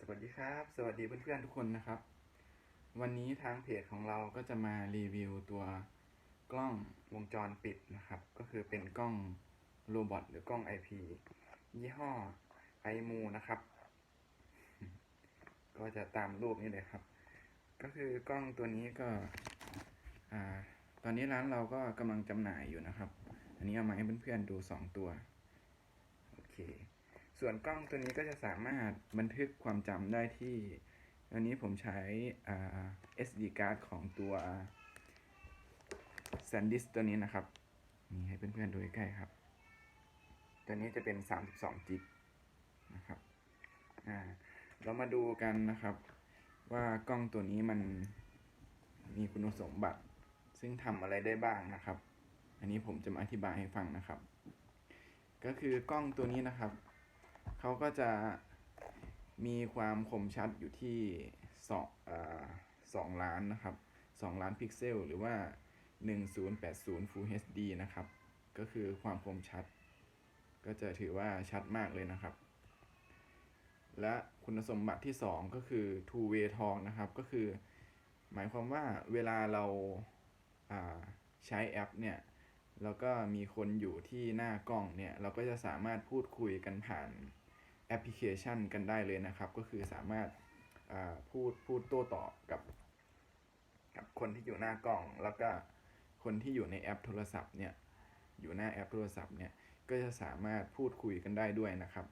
สวัสดีครับ สวัสดีเพื่อนๆทุกคนนะครับ วันนี้ทางเพจของเราก็จะมารีวิวตัวกล้องวงจรปิดนะครับ ก็คือเป็นกล้องโรบอทหรือกล้อง IP ยี่ห้อไอมูนะครับ ก็จะตามรูปนี้เลยครับ ก็คือกล้องตัวนี้ก็อ่าตอนนี้ร้านเราก็กำลังจำหน่ายอยู่นะครับ อันนี้เอามาให้เพื่อนๆดูสองตัว โอเค ส่วนกล้องตัวนี้ก็จะสามารถบันทึกความจำได้ที่อันนี้ผมใช้ SD card ของตัว SanDisk ตัวนี้นะครับ นี่ให้เพื่อนๆดูใกล้ครับ ตัวนี้จะเป็น 32 จิกนะครับอ่าเรามาดูกันนะครับ ว่ากล้องตัวนี้มันมีคุณสมบัติ ซึ่งทำอะไรได้บ้างนะครับ อันนี้ผมจะมาอธิบายให้ฟังนะครับ ก็คือกล้องตัวนี้นะครับ เขาก็จะมีความคมชัดอยู่ที่สองสองล้านนะครับสองล้านพิกเซล หรือว่า 1080 Full HD นะครับ ก็คือความคมชัด ก็จะถือว่าชัดมากเลยนะครับ และคุณสมบัติที่ 2 ก็คือ two way talk นะครับ ก็คือ หมายความว่าเวลาเราาใช้แอปเนี่ยแล้วก็มีคนอยู่ที่หน้ากล้องเนี่ย เราก็จะสามารถพูดคุยกันผ่าน แอปพลิเคชันกันได้เลยนะครับ ก็คือสามารถาพูดพูดโต้ตอบกับ กับคนที่อยู่หน้ากล้อง แล้วก็คนที่อยู่ในแอปโทรศัพท์เนี่ยอยู่หน้าแอปโทรศัพท์เนี่ยก็จะสามารถพูดคุยกันได้ด้วยนะครับ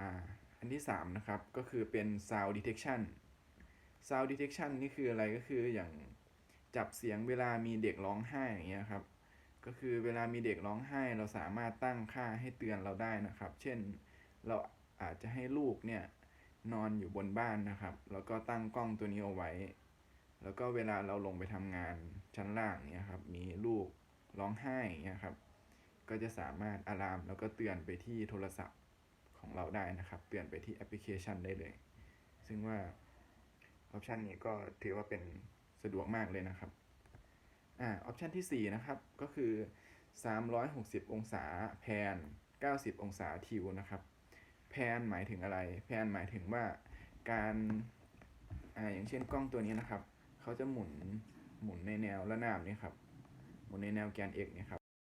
อ่าอันที่3นะครับก็คือเป็น sound detection sound detection นี่คืออะไรก็คืออย่างจับเสียงเวลามีเด็กร้องไห้อย่างเงี้ยครับก็คือเวลามีเด็กร้องไห้เราสามารถตั้งค่าให้เตือนเราได้นะครับ เช่น เราอาจจะให้ลูกเนี่ยนอนอยู่บนบ้านนะครับ แล้วก็ตั้งกล้องตัวนี้เอาไว้ แล้วก็เวลาเราลงไปทำงานชั้นล่างเนี่ยครับ มีลูกร้องไห้เงี้ยครับ ก็จะสามารถอะลามแล้วก็เตือนไปที่โทรศัพท์ของเราได้นะครับ เตือนไปที่แอปพลิเคชันได้เลย ซึ่งว่าออปชันนี้ก็ถือว่าเป็นสะดวกมากเลยนะครับ อ่า ออปชันที่ 4 นะครับ ก็คือ 360 องศาแพน 90 องศาทิวนะครับ พนหมายถึงอะไร แพนหมายถึงว่าการอ่าอย่างเช่นกล้องตัวนี้นะครับ เขาจะหมุนหมุนในแนวระนาบนี้ครับ หมุนในแนวแกน x เนี่ยครับ